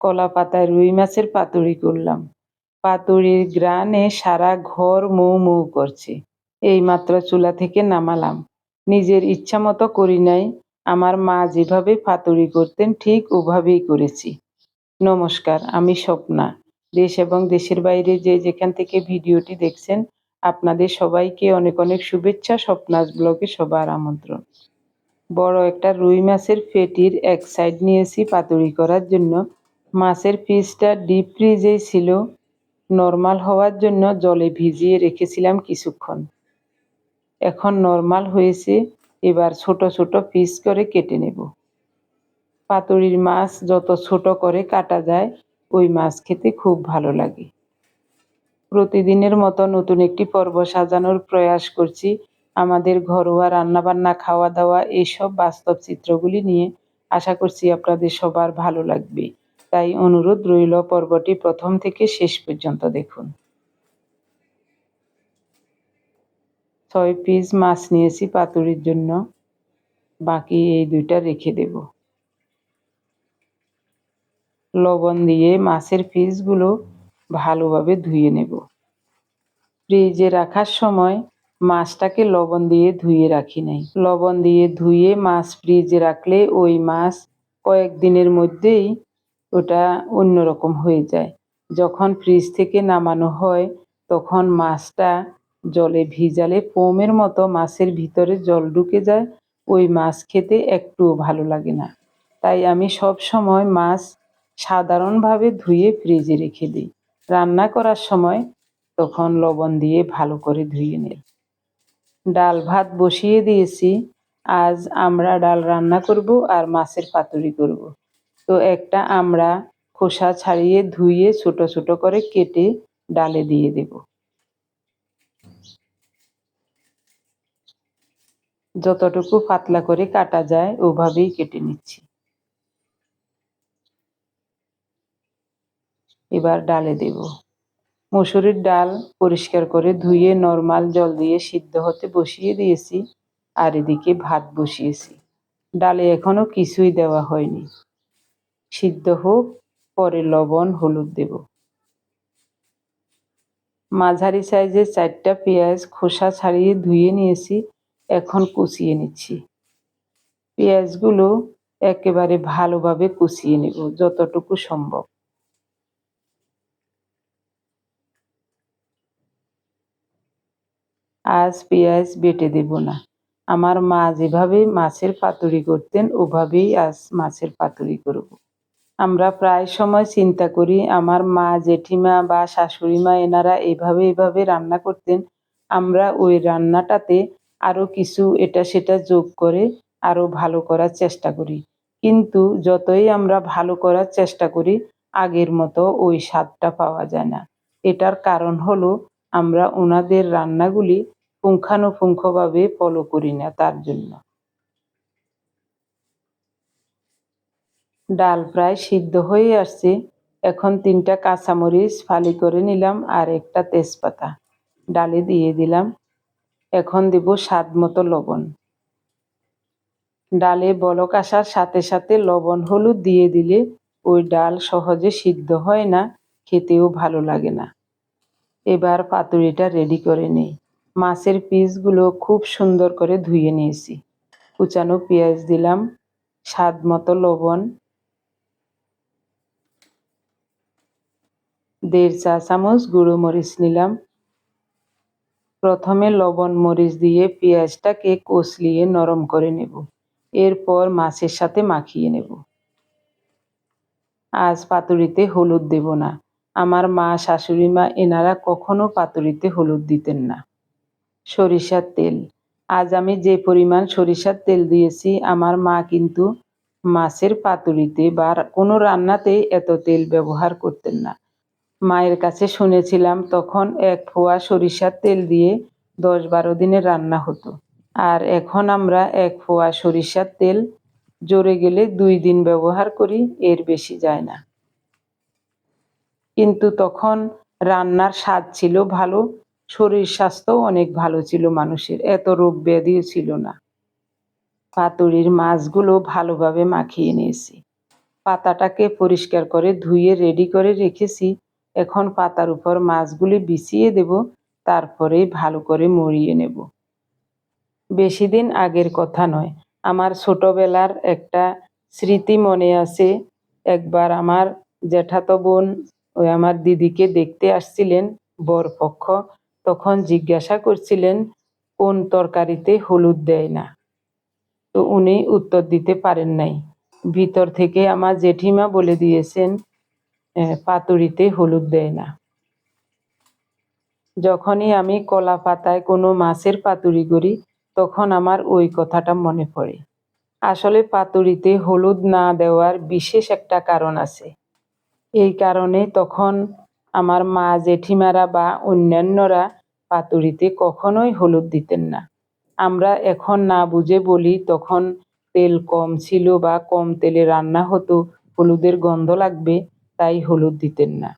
কলা পাতায় রুই মাছের পাতুরি করলাম। পাতুরির গ্রানে সারা ঘর মৌ মৌ করছে। এইমাত্র চুলা থেকে নামালাম। নিজের ইচ্ছা মতো করি নাই। আমার মা যেভাবে পাতুরি করতেন ঠিক ওভাবেই করেছি। নমস্কার, আমি স্বপ্না। দেশ এবং দেশের বাইরে যে যেখান থেকে ভিডিওটি দেখছেন, আপনাদের সবাইকে অনেক অনেক শুভেচ্ছা, স্বপ্নাস ব্লগে সবার আমন্ত্রণ। বড় একটা রুই মাছের ফেটির এক সাইড নিয়েছি পাতুরি করার জন্য। মাছের পিসটা ডিপ ফ্রিজেই ছিল। নর্মাল হওয়ার জন্য জলে ভিজিয়ে রেখেছিলাম কিছুক্ষণ। এখন নর্মাল হয়েছে, এবার ছোট ছোট পিস করে কেটে নেব। পাতুরির মাছ যত ছোট করে কাটা যায়, ওই মাছ খেতে খুব ভালো লাগে। প্রতিদিনের মতো নতুন একটি পর্ব সাজানোর প্রয়াস করছি। আমাদের ঘরোয়া রান্নাবান্না, খাওয়া দাওয়া এইসব বাস্তব চিত্রগুলি নিয়ে আশা করছি আপনাদের সবার ভালো লাগবে। তাই অনুরোধ রইল পর্বটি প্রথম থেকে শেষ পর্যন্ত দেখুন। ছয় পিস মাছ নিয়েছি পাতুরির জন্য। বাকি এই দুইটা রেখে দেব। লবণ দিয়ে মাছের পিসগুলো ভালোভাবে ধুয়ে নেব। ফ্রিজে রাখার সময় মাছটাকে লবণ দিয়ে ধুয়ে রাখি নাই। লবণ দিয়ে ধুয়ে মাছ ফ্রিজে রাখলে ওই মাছ কয়েকদিনের মধ্যেই ওটা অন্যরকম হয়ে যায়। যখন ফ্রিজ থেকে নামানো হয়, তখন মাছটা জলে ভিজালে পোমের মতো মাছের ভিতরে জল ঢুকে যায়, ওই মাছ খেতে একটুও ভালো লাগে না। তাই আমি সব সময় মাছ সাধারণভাবে ধুয়ে ফ্রিজে রেখে দিই। রান্না করার সময় তখন লবণ দিয়ে ভালো করে ধুয়ে নিই। ডাল ভাত বসিয়ে দিয়েছি। আজ আমরা ডাল রান্না করব আর মাছের পাতুরি করব। তো একটা আমরা খোসা ছাড়িয়ে ধুয়ে ছোট ছোট করে কেটে ডালে দিয়ে দেব। যতটুকু পাতলা করে কাটা যায়, ওভাবেই কেটে নিচ্ছি। এবার ডালে দেব। মুসুরির ডাল পরিষ্কার করে ধুয়ে নর্মাল জল দিয়ে সিদ্ধ হতে বসিয়ে দিয়েছি আর এদিকে ভাত বসিয়েছি। ডালে এখনও কিছুই দেওয়া হয়নি। সিদ্ধ হোক, পরে লবণ, হলুদ দেব। মাঝারি সাইজের চারটা পেঁয়াজ খোসা ছাড়িয়ে ধুয়ে নিয়েছি, এখন কুচিয়ে নিচ্ছি। পেঁয়াজগুলো একেবারে ভালোভাবে কুচিয়ে নেব, যতটুকু সম্ভব। আজ পেঁয়াজ বেটে দেব না। আমার মা যেভাবে মাছের পাতুরি করতেন, ওভাবেই আজ মাছের পাতুরি করব। আমরা প্রায় সময় চিন্তা করি, আমার মা, জেঠিমা বা শাশুড়ি মা এনারা এভাবে এভাবে রান্না করতেন। আমরা ওই রান্নাটাতে আরও কিছু এটা সেটা যোগ করে আরও ভালো করার চেষ্টা করি। কিন্তু যতই আমরা ভালো করার চেষ্টা করি, আগের মতো ওই স্বাদটা পাওয়া যায় না। এটার কারণ হলো, আমরা ওনাদের রান্নাগুলি পুঙ্খানুপুঙ্খভাবে ফলো করি না তার জন্য। ডাল প্রায় সিদ্ধ হয়ে আসছে। এখন তিনটা কাঁচামরিচ ফালি করে নিলাম আর একটা তেজপাতা। ডালে দিয়ে দিলাম। এখন দেব স্বাদ মতো লবণ। ডালে বলক আসার সাথে সাথে লবণ হলুদ দিয়ে দিলে ওই ডাল সহজে সিদ্ধ হয় না, খেতেও ভালো লাগে না। এবার পাতুরিটা রেডি করে নিই। মাছের পিসগুলো খুব সুন্দর করে ধুয়ে নিয়েছি। কুচানো পেঁয়াজ দিলাম স্বাদ মতো লবণ দেড় চা চামচ গুঁড়ো মরিচ নিলাম। প্রথমে লবণ মরিচ দিয়ে পেঁয়াজটাকে কষলিয়ে নরম করে নেব। এরপর মাছের সাথে মাখিয়ে নেব। আজ পাতুরিতে হলুদ দেব না। আমার মা, শাশুড়ি মা, এনারা কখনো পাতুরিতে হলুদ দিতেন না। সরিষার তেল। আজ আমি যে পরিমাণ সরিষার তেল দিয়েছি, আমার মা কিন্তু মাছের পাতুরিতে বা কোনো রান্নাতেই এত তেল ব্যবহার করতেন না। মায়ের কাছে শুনেছিলাম তখন এক ফোয়া সরিষার তেল দিয়ে দশ বারো দিনের রান্না হতো। আর এখন আমরা এক ফোয়া সরিষার তেল জোরে গেলে দুই দিন ব্যবহার করি, এর বেশি যায় না। কিন্তু তখন রান্নার স্বাদ ছিল ভালো, শরীর স্বাস্থ্যও অনেক ভালো ছিল মানুষের, এত রোগ ব্যাধিও ছিল না। পাতুরির মাছগুলো ভালোভাবে মাখিয়ে নিয়েছি। পাতাটাকে পরিষ্কার করে ধুয়ে রেডি করে রেখেছি এখন পাতার উপর মাছগুলি বিছিয়ে দেব তারপরে ভালো করে মরিয়ে নেব। বেশি দিন আগের কথা নয়, আমার ছোটবেলার একটা স্মৃতি মনে আছে। একবার আমার জ্যাঠাতো বোন ওই আমার দিদিকে দেখতে আসছিলেন বরপক্ষ, তখন জিজ্ঞাসা করছিলেন, কোন তরকারিতে হলুদ দেয় না? তো উনি উত্তর দিতে পারেন নাই। ভিতর থেকে আমার জেঠিমা বলে দিয়েছেন পাতুরিতে হলুদ দেয় না। যখনই আমি কলা পাতায় কোনো মাছের পাতুরি করি, তখন আমার ওই কথাটা মনে পড়ে। আসলে পাতুরিতে হলুদ না দেওয়ার বিশেষ একটা কারণ আছে। এই কারণে তখন আমার মা, জেঠিমারা বা অন্যান্যরা পাতুরিতে কখনোই হলুদ দিতেন না। আমরা এখন না বুঝে বলি, তখন তেল কম ছিল বা কম তেলে রান্না হতো, হলুদের গন্ধ লাগবে তাই হলুদ দিতেন না।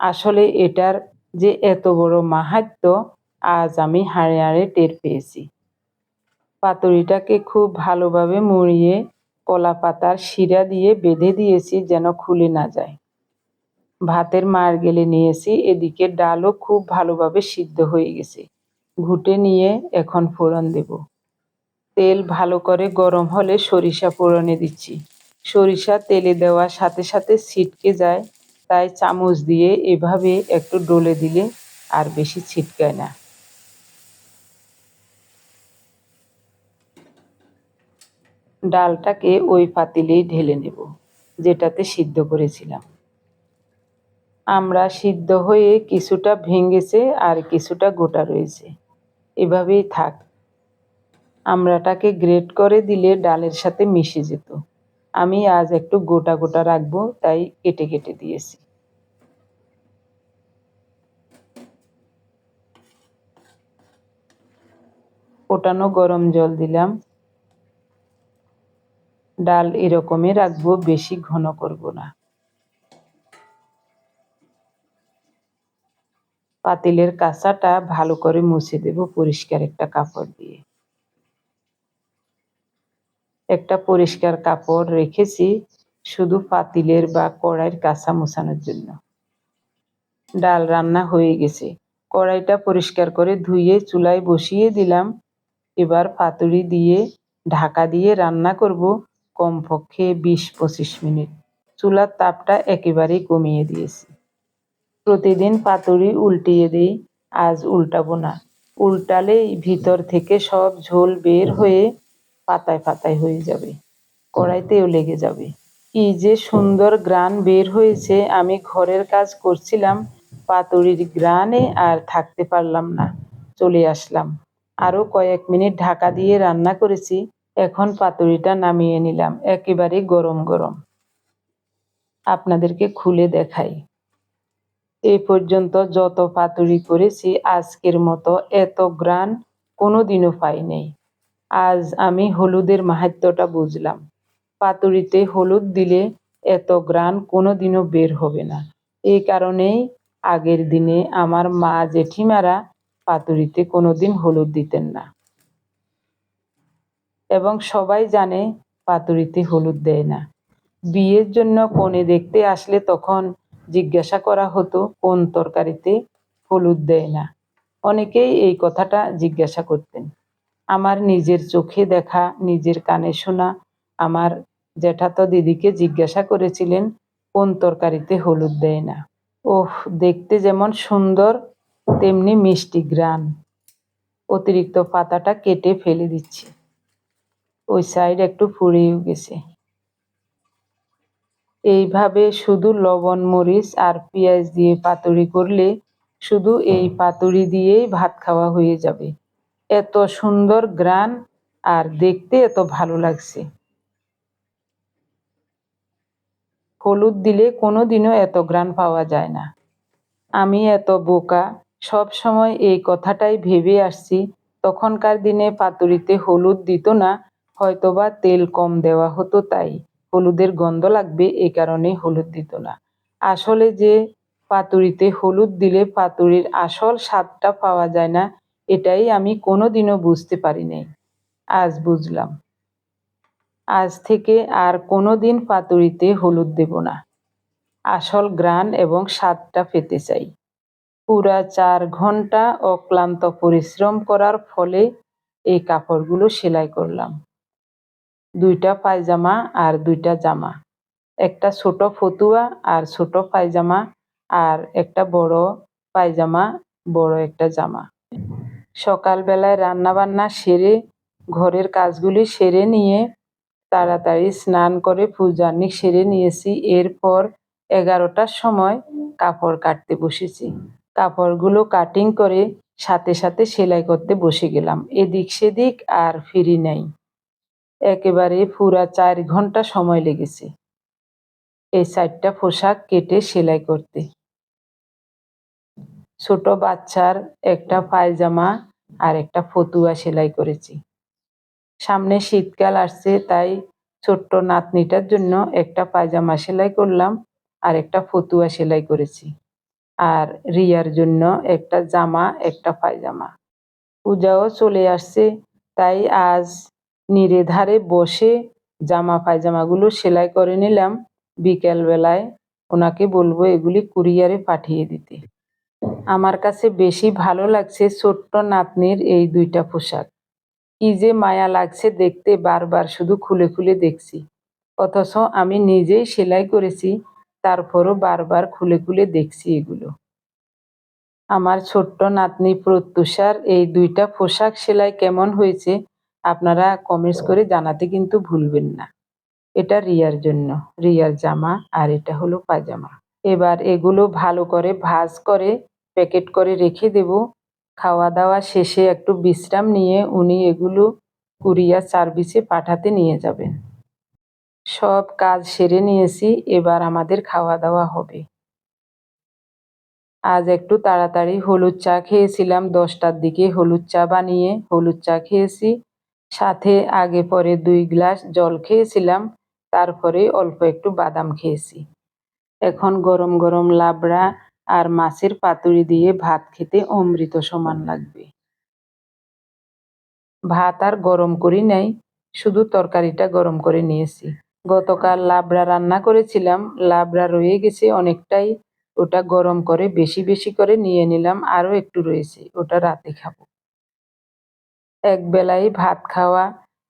আসলে এটার যে এত বড় মাহাত্ম্য, আজ আমি হাড়ে হাড়ে টের পেয়েছি। পাতুরিটাকে খুব ভালোভাবে মুড়িয়ে কলা পাতার শিরা দিয়ে বেঁধে দিয়েছি যেন খুলে না যায়। ভাতের মার গেলে নিয়েছি, এদিকে ডালও খুব ভালোভাবে সিদ্ধ হয়ে গেছে। ঘুটে নিয়ে এখন ফোড়ন দেব। তেল ভালো করে গরম হলে সরিষা ফোড়নে দিচ্ছি। সরিষা তেলে দেওয়ার সাথে সাথে ছিটকে যায়। তাই চামচ দিয়ে এভাবে একটু ডলে দিলে আর বেশি ছিটকায় না। ডালটাকে ওই পাতিলেই ঢেলে নেব, যেটাতে সিদ্ধ করেছিলাম। আমরা সিদ্ধ হয়ে কিছুটা ভেঙেছে আর কিছুটা গোটা রয়েছে। এভাবেই থাক। আমরাটাকে গ্রেট করে দিলে ডালের সাথে মিশে যেত। আমি আজ একটু গোটা গোটা রাখব, তাই কেটে কেটে দিয়েছি। ফোটানো গরম জল দিলাম। ডাল এরকমই রাখব, বেশি ঘন করব না। পাতিলের কাঁচাটা ভালো করে মুছে দেব পরিষ্কার একটা কাপড় দিয়ে। একটা পরিষ্কার কাপড় রেখেছি শুধু পাতিলের বা কড়াইয়ের কাঁচা মোছানোর জন্য। ডাল রান্না হয়ে গেছে। কড়াইটা পরিষ্কার করে ধুয়ে চুলায় বসিয়ে দিলাম। এবার পাতুরি দিয়ে ঢাকা দিয়ে রান্না করব কমপক্ষে বিশ পঁচিশ মিনিট। চুলার তাপটা একেবারেই কমিয়ে দিয়েছি। প্রতিদিন পাতুরি উল্টিয়ে দিই, আজ উল্টাবো না। উল্টালেই ভিতর থেকে সব ঝোল বের হয়ে পাতায় পাতায় হয়ে যাবে কড়াইতেও লেগে যাবে। কি যে সুন্দর গ্রান বের হয়েছে আমি ঘরের কাজ করছিলাম পাতুরির গ্রানে আর থাকতে পারলাম না চলে আসলাম। আরও কয়েক মিনিট ঢাকা দিয়ে রান্না করেছি এখন পাতুরিটা নামিয়ে নিলাম একেবারে গরম গরম। আপনাদেরকে খুলে দেখাই। এই পর্যন্ত যত পাতুরি করেছি আজকের মতো এত গ্রান কোনো দিনও পাই নেই। আজ আমি হলুদের মাহাত্ম্যটা বুঝলাম। পাতুরিতে হলুদ দিলে এত গ্রান কোনো দিনও বের হবে না। এই কারণেই আগের দিনে আমার মা জেঠিমারা পাতুরিতে কোনো দিন হলুদ দিতেন না। এবং সবাই জানে পাতুরিতে হলুদ দেয় না। বিয়ের জন্য কনে দেখতে আসলে তখন জিজ্ঞাসা করা হতো, কোন তরকারিতে হলুদ দেয় না? অনেকেই এই কথাটা জিজ্ঞাসা করতেন। আমার নিজের চোখে দেখা, নিজের কানে শোনা। আমার জ্যাঠাতো দিদিকে জিজ্ঞাসা করেছিলেন, কোন তরকারিতে হলুদ দেয় না? ওহ, দেখতে যেমন সুন্দর, তেমনি মিষ্টি গ্রান। অতিরিক্ত পাতাটা কেটে ফেলে দিচ্ছি। ওই সাইড একটু ফুরিয়েও গেছে। এইভাবে শুধু লবণ, মরিচ আর পেঁয়াজ দিয়ে পাতুরি করলে শুধু এই পাতুরি দিয়েই ভাত খাওয়া হয়ে যাবে। এত সুন্দর গ্রান আর দেখতে এত ভালো লাগছে। হলুদ দিলে কোনো দিনও এত গ্রান পাওয়া যায় না। আমি এত বোকা, সব সময় এই কথাটাই ভেবে আসছি, তখনকার দিনে পাতুরিতে হলুদ দিত না, হয়তোবা তেল কম দেওয়া হতো তাই, হলুদের গন্ধ লাগবে এই কারণে হলুদ দিত না। আসলে যে পাতুরিতে হলুদ দিলে পাতুরির আসল স্বাদটা পাওয়া যায় না এটাই আমি কোনো দিনও বুঝতে পারি নাই আজ বুঝলাম। আজ থেকে আর কোনো দিন পাতুরিতে হলুদ দেব না। আসল গ্রান এবং স্বাদটা পেতে চাই। পুরা চার ঘণ্টা অক্লান্ত পরিশ্রম করার ফলে এই কাপড়গুলো সেলাই করলাম। দুইটা পায়জামা আর দুইটা জামা। একটা ছোট ফতুয়া আর ছোট পায়জামা আর একটা বড় পায়জামা, বড় একটা জামা। সকালবেলায় রান্নাবান্না সেরে, ঘরের কাজগুলি সেরে নিয়ে তাড়াতাড়ি স্নান করে পূজার্নিক সেরে নিয়েছি। এরপর এগারোটার সময় কাপড় কাটতে বসেছি। কাপড়গুলো কাটিং করে সাথে সাথে সেলাই করতে বসে গেলাম। এদিক সেদিক আর ফিরি নাই। একেবারে পুরা চার ঘণ্টা সময় লেগেছে। এই সাইডটা পোশাক কেটে সেলাই করতে। ছোট বাচ্চার একটা পায়জামা আর একটা ফতুয়া সেলাই করেছি। সামনে শীতকাল আসছে, তাই ছোট্ট নাতনিটার জন্য একটা পায়জামা সেলাই করলাম আর একটা ফতুয়া সেলাই করেছি। আর রিয়ার জন্য একটা জামা, একটা পায়জামা। পূজাও চলে আসছে, তাই আজ নিরেধারে বসে জামা পায়জামাগুলো সেলাই করে নিলাম। বিকেলবেলায় ওনাকে বলব এগুলি কুরিয়ারে পাঠিয়ে দিতে। আমার কাছে বেশি ভালো লাগছে ছোট্ট নাতনির এই দুইটা পোশাক। কি যে মায়া লাগছে দেখতে বারবার শুধু খুলে খুলে দেখছি। অথচ আমি নিজেই সেলাই করেছি, তারপরও বারবার খুলে খুলে দেখছি এগুলো। আমার ছোট্ট নাতনি প্রত্যুষার এই দুইটা পোশাক সেলাই কেমন হয়েছে আপনারা কমেন্টস করে জানাতে কিন্তু ভুলবেন না। এটা রিয়ার জন্য, রিয়ার জামা আর এটা হলো পায়জামা। এবার এগুলো ভালো করে ভাজ করে প্যাকেট করে রেখে দেব। খাওয়া দাওয়া শেষে একটু বিশ্রাম নিয়ে উনি এগুলো কুরিয়ার সার্ভিসে পাঠাতে নিয়ে যাবেন। সব কাজ সেরে নিয়েছি, এবার আমাদের খাওয়া দাওয়া হবে। আজ একটু তাড়াতাড়ি হলুদ চা খেয়েছিলাম, দশটার দিকে হলুদ চা বানিয়ে হলুদ চা খেয়েছি। সাথে আগে পরে দুই গ্লাস জল খেয়েছিলাম, তারপরে অল্প একটু বাদাম খেয়েছি। এখন গরম গরম লাবড়া আর মাছের পাতুরি দিয়ে ভাত খেতে অমৃত সমান লাগবে। ভাত আর গরম করি নাই, শুধু তরকারিটা গরম করে নিয়েছি। গতকাল লাবড়া রান্না করেছিলাম, লাবড়া রয়ে গেছে অনেকটাই, ওটা গরম করে বেশি বেশি করে নিয়ে নিলাম, আরও একটু রয়েছে, ওটা রাতে খাব। এক বেলাই ভাত খাওয়া,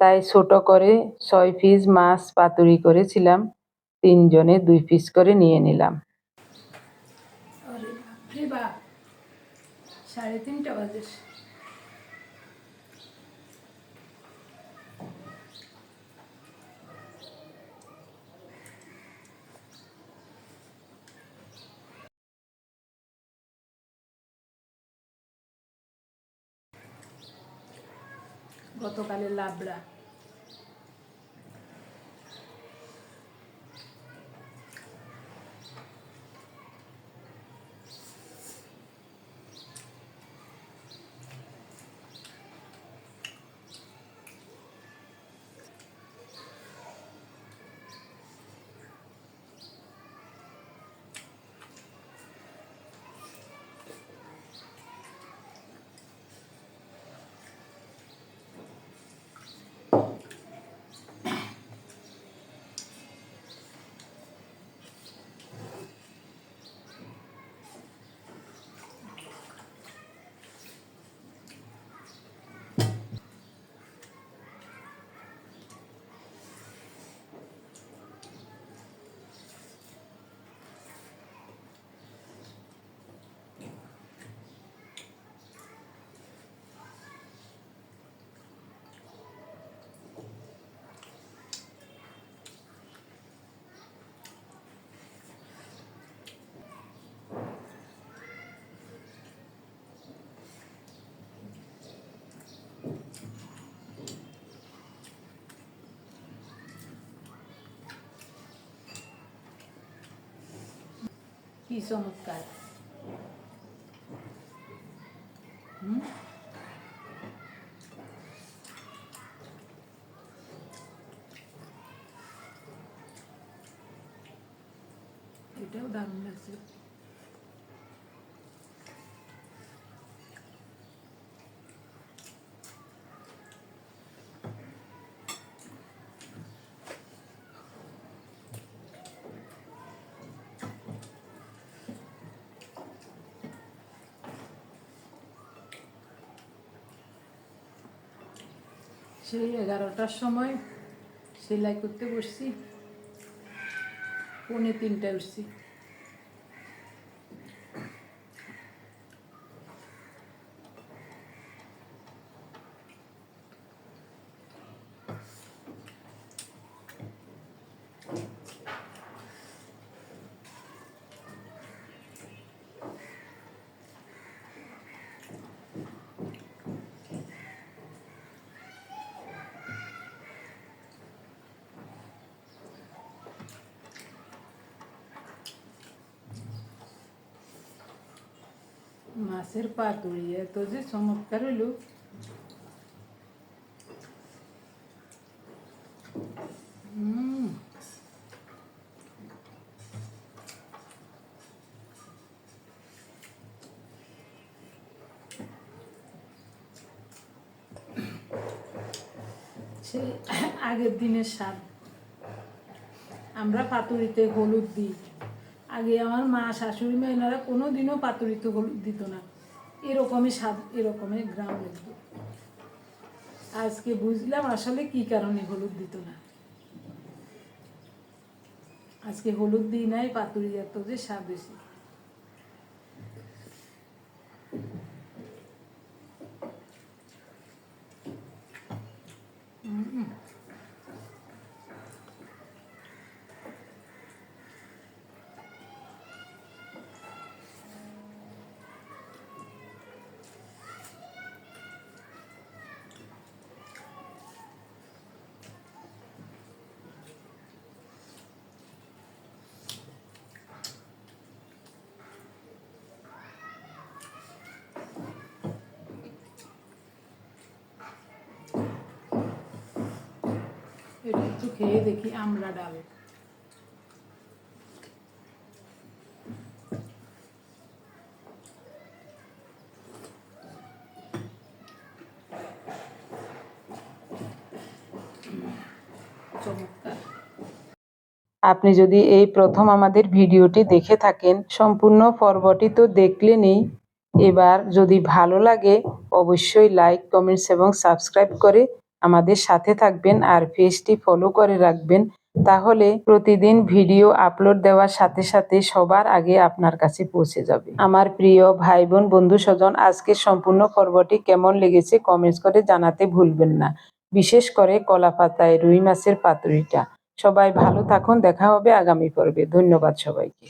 তাই ছোট করে ছয় পিস মাছ পাতুরি করেছিলাম, তিনজনে দুই পিস করে নিয়ে নিলাম। বাপ সাড়ে তিনটা বাজে। গতকালের লাবড়া। কি চমৎকার হুম? এটাও দারুণ লাগছে সেই এগারোটার সময় সেলাই করতে বসছি। পৌনে তিনটায় উঠছি। মাছের পাতুরি এত যে চমৎকার হইল সেই আগের দিনের স্বাদ। আমরা পাতুরিতে হলুদ দিই। আগে আমার মা, শাশুড়ি মা এনারা কোনো দিনও পাতরিত হলুদ দিত না। এরকমই স্বাদ এরকমই গ্রাম লাগতো আজকে বুঝলাম আসলে কি কারণে হলুদ দিত না। আজকে হলুদ দিই নাই পাতুরি এত যে স্বাদ বেশি এটা একটু খেয়ে দেখি আমরা ডাল। আপনি যদি এই প্রথম আমাদের ভিডিওটি দেখে থাকেন, সম্পূর্ণ পর্বটি তো দেখলেনই। এবার যদি ভালো লাগে, অবশ্যই লাইক কমেন্টস এবং সাবস্ক্রাইব করে আমাদের সাথে থাকবেন আর পেজটি ফলো করে রাখবেন, তাহলে প্রতিদিন ভিডিও আপলোড দেওয়ার সাথে সাথে সবার আগে আপনার কাছে পৌঁছে যাবে। আমার প্রিয় ভাই বোন বন্ধু স্বজন আজকের সম্পূর্ণ পর্বটি কেমন লেগেছে কমেন্টস করে জানাতে ভুলবেন না। বিশেষ করে কলা পাতায় রুই মাছের পাতুরিটা। সবাই ভালো থাকুন, দেখা হবে আগামী পর্বে। ধন্যবাদ সবাইকে।